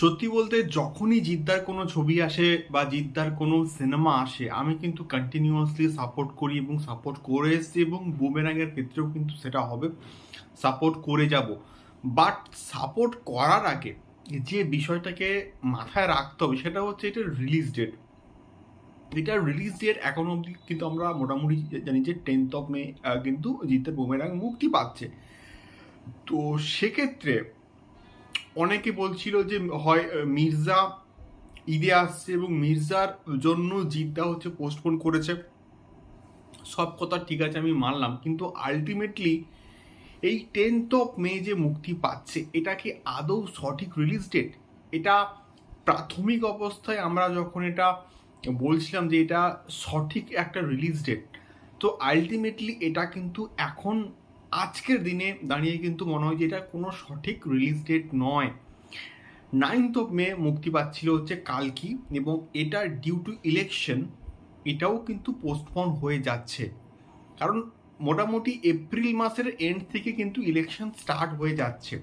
সত্যি বলতে যখনই জিদ্দার কোনো ছবি আসে বা জিদ্দার কোনো সিনেমা আসে, আমি কিন্তু কন্টিনিউয়াসলি সাপোর্ট করি এবং সাপোর্ট করে এসেছি এবং বুমেরাঙের ক্ষেত্রেও কিন্তু সেটা হবে। সাপোর্ট করে যাব। বাট সাপোর্ট করার আগে যে বিষয়টাকে মাথায় রাখতে হবে সেটা হচ্ছে এটার রিলিজ ডেট এটার রিলিজ ডেট এখন অবধি কিন্তু আমরা মোটামুটি জানি যে টেন্থ অফ মে কিন্তু জিতের বুমেরাং মুক্তি পাচ্ছে। তো সেক্ষেত্রে অনেকে বলছিল যে হয় মির্জা ঈদে আসছে এবং মির্জার জন্য জিদ্দা হচ্ছে পোস্টপোন করেছে। সব কথা ঠিক আছে, আমি মানলাম। কিন্তু আলটিমেটলি এই টেন্থ অফ মে যে মুক্তি পাচ্ছে, এটা কি আদৌ সঠিক রিলিজ ডেট এটা প্রাথমিক অবস্থায় আমরা যখন এটা বলছিলাম যে এটা সঠিক একটা রিলিজ ডেট তো আলটিমেটলি এটা কিন্তু এখন আজকের দিনে দাঁড়িয়ে কিন্তু মনে হয় যে এটা কোনো সঠিক রিলিজ ডেট নয়। নাইনথ অফ মে মুক্তি পাচ্ছিল হচ্ছে কালকি এবং এটা ডিউ টু ইলেকশন এটাও কিন্তু পোস্টপন হয়ে যাচ্ছে। কারণ মোটামুটি এপ্রিল মাসের এন্ড থেকে কিন্তু ইলেকশন স্টার্ট হয়ে যাচ্ছে।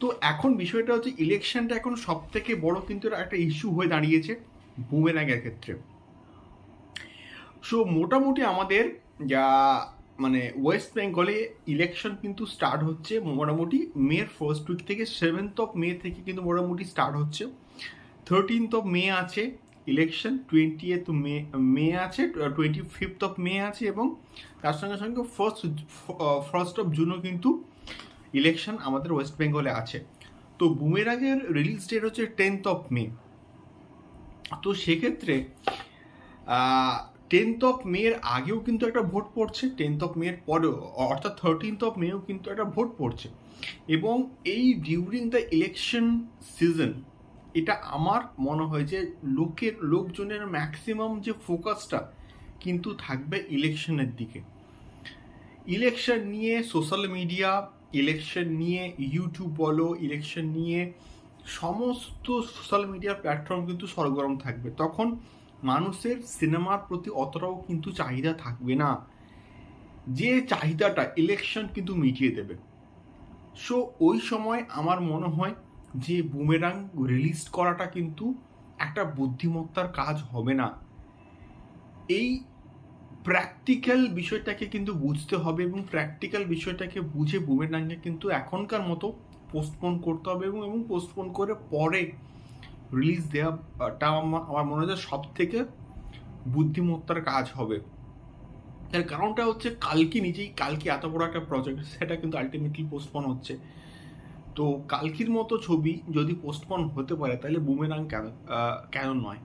তো এখন বিষয়টা হচ্ছে ইলেকশনটা এখন সব থেকে বড় কিন্তু একটা ইস্যু হয়ে দাঁড়িয়েছে বুমেরাঙের ক্ষেত্রে। সো মোটামুটি আমাদের যা মানে ওয়েস্ট বেঙ্গলে ইলেকশন কিন্তু স্টার্ট হচ্ছে মোটামুটি মের ফার্স্ট উইক থেকে সেভেন্থ অফ মে থেকে কিন্তু মোটামুটি স্টার্ট হচ্ছে। থার্টিনথ অফ মে আছে ইলেকশন টোয়েন্টি এথ মে মে আছে টোয়েন্টি ফিফথ অফ মে আছে এবং তার সঙ্গে সঙ্গে ফার্স্ট ফার্স্ট অফ জুনও কিন্তু ইলেকশন আমাদের ওয়েস্ট বেঙ্গলে আছে। তো বুমেরাগের রিলিজ ডেট হচ্ছে টেন্থ অফ মে তো সেক্ষেত্রে টেন্থ অফ মের আগেও কিন্তু একটা ভোট পড়ছে টেন্থ অফ মের পরেও, অর্থাৎ থার্টিনথ অফ মেও কিন্তু একটা ভোট পড়ছে। এবং এই ডিউরিং দ্য ইলেকশন সিজন এটা আমার মনে হয় যে লোকের, লোকজনের ম্যাক্সিমাম যে ফোকাসটা কিন্তু থাকবে ইলেকশনের দিকে। ইলেকশন নিয়ে সোশ্যাল মিডিয়া ইলেকশন নিয়ে ইউটিউব বলো ইলেকশন নিয়ে সমস্ত সোশ্যাল মিডিয়ার প্ল্যাটফর্ম কিন্তু সরগরম থাকবে। তখন মানুষের সিনেমার প্রতি অতটাও কিন্তু চাহিদা থাকবে না। যে চাহিদাটা ইলেকশন কিন্তু মিটিয়ে দেবে। সো ওই সময় আমার মনে হয় যে বুমেরাং রিলিজ করাটা কিন্তু একটা বুদ্ধিমত্তার কাজ হবে না। এই প্র্যাকটিক্যাল বিষয়টাকে কিন্তু বুঝতে হবে এবং প্র্যাকটিক্যাল বিষয়টাকে বুঝে বুমেরাংকে কিন্তু এখনকার মতো পোস্টপোন করতে হবে এবং এবং পোস্টপোন করে পরে রিলিজ দেওয়াটা আমার মনে হয় সব থেকে বুদ্ধিমত্তার কাজ হবে। তার কারণটা হচ্ছে কালকে নিজেই, কালকে এত বড় একটা প্রজেক্ট সেটা কিন্তু আলটিমেটলি পোস্টপন হচ্ছে। তো কালকির মতো ছবি যদি পোস্টপন হতে পারে, তাহলে বুমেরাং কেন কেন নয়?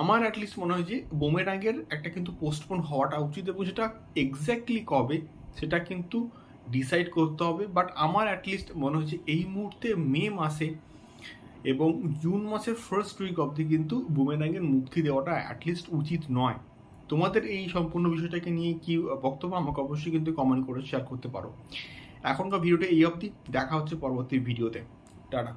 আমার অ্যাটলিস্ট মনে হয় যে বুমেরাঙ্গের একটা কিন্তু পোস্টপন হওয়াটা উচিত এবং সেটা এক্স্যাক্টলি কবে, সেটা কিন্তু ডিসাইড করতে হবে। বাট আমার অ্যাটলিস্ট মনে হচ্ছে এই মুহূর্তে মে মাসে এবং জুন মাসের ফার্স্ট উইক অবধি কিন্তু বুমেরাঙ্গের মুক্তি দেওয়াটা অ্যাটলিস্ট উচিত নয়। তোমাদের এই সম্পূর্ণ বিষয়টাকে নিয়ে কি বক্তব্য আমাকে অবশ্যই কিন্তু কমেন্ট করে শেয়ার করতে পারো। এখনকার ভিডিওটা এই অবধি। দেখা হচ্ছে পরবর্তী ভিডিওতে টাটা।